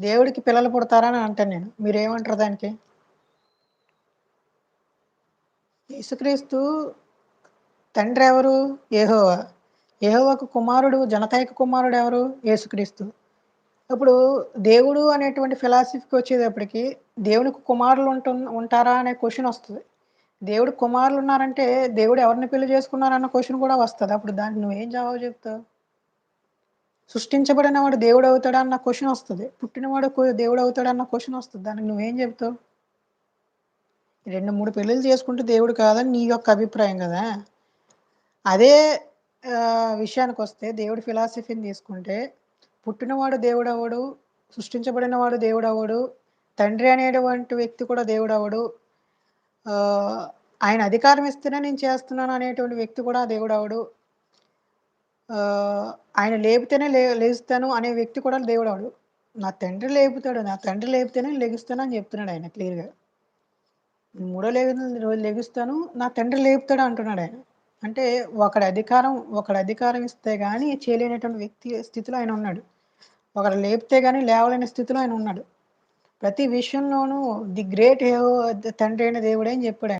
దేవుడికి పిల్లలు పుడతారని అంటాను నేను. మీరేమంటారు దానికి? యేసుక్రీస్తు తండ్రి ఎవరు? ఏహోవా ఏహోవాకు కుమారుడు జనతాయక కుమారుడు ఎవరు? యేసుక్రీస్తు. ఇప్పుడు దేవుడు అనేటువంటి ఫిలాసఫీకి వచ్చేటప్పటికి దేవునికి కుమారులు ఉంటు ఉంటారా అనే క్వశ్చన్ వస్తుంది. దేవుడు కుమారులు ఉన్నారంటే దేవుడు ఎవరిని పెళ్ళి చేసుకున్నారన్న క్వశ్చన్ కూడా వస్తుంది. అప్పుడు దానికి నువ్వేం జవాబు చెప్తావు? సృష్టించబడిన వాడు దేవుడు అవుతాడా అన్న క్వశ్చన్ వస్తుంది. పుట్టినవాడు దేవుడు అవుతాడా అన్న క్వశ్చన్ వస్తుంది. దానికి నువ్వేం చెప్తావు? రెండు మూడు పెళ్ళిళ్ళు చేసుకుంటే దేవుడు కాదని నీ యొక్క అభిప్రాయం కదా. అదే విషయానికి వస్తే దేవుడి ఫిలాసఫీని తీసుకుంటే పుట్టినవాడు దేవుడు అవడు సృష్టించబడిన వాడు దేవుడు అవడు తండ్రి అనేటువంటి వ్యక్తి కూడా దేవుడు అవడు ఆయన అధికారం ఇస్తేనే నేను చేస్తున్నాను అనేటువంటి వ్యక్తి కూడా దేవుడు అవడు ఆయన లేపితేనే లే లేస్తాను అనే వ్యక్తి కూడా దేవుడు నా తండ్రి లేపుతాడు నా తండ్రి లేపితేనే లెగుస్తాను అని చెప్తున్నాడు ఆయన క్లియర్గా. మూడో లేవి రోజు లెగుస్తాను నా తండ్రి లేపుతాడు అంటున్నాడు ఆయన. అంటే ఒకడి అధికారం ఒకడి అధికారం ఇస్తే కానీ చేయలేనటువంటి వ్యక్తి స్థితిలో ఆయన ఉన్నాడు. ఒకరు లేపితే కానీ లేవలేని స్థితిలో ఆయన ఉన్నాడు. ప్రతి విషయంలోనూ ది గ్రేట్ తండ్రి అయిన దేవుడే అని చెప్పాడు ఆయన.